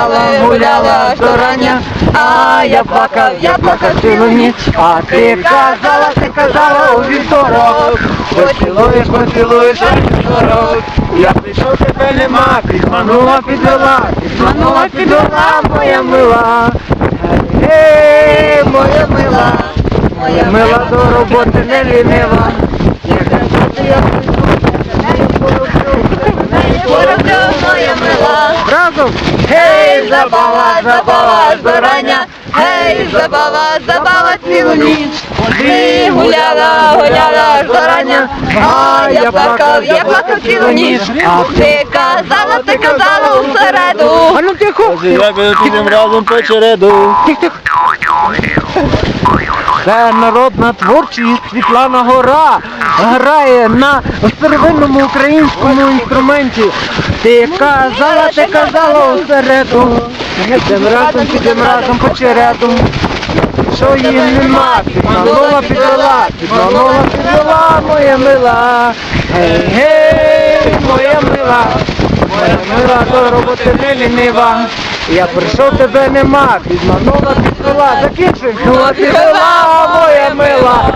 гуляла, гуляла до рання, а я плакав, я плакав цілу ніч, а ти казала, ти казала у вівторок, поцілуєш, поцілуєш, а вівторок. Я прийшов, тебе нема, підманула, підвела, підманула, підвела, моя мила. Гей, моя мила, моя мила до роботи не лінива. Як роботи я прийду, не пороблю, не пороблю, моя мила. Разом! Гей, забава, забава, збирання, гей, забава, забава цілу ніч. Ти гуляла, гуляла зарання, а я плакав, я плакав цілу ніч. Ти казала, ти казала у середу. А ну тихо! Як ми разом по череду. Це народна творчість Світлана Гора грає на старовинному українському інструменті. Ти казала, ти казала у середу. Підемо разом, підемо разом по череду. Що її нема, підманула, підвела, підманула, підвела, моя мила. Гей, гей, моя мила, моя мила до роботи не лінива. Я прийшов, тебе нема, підманула підвела, закінчуй, ну ти мила, моя мила.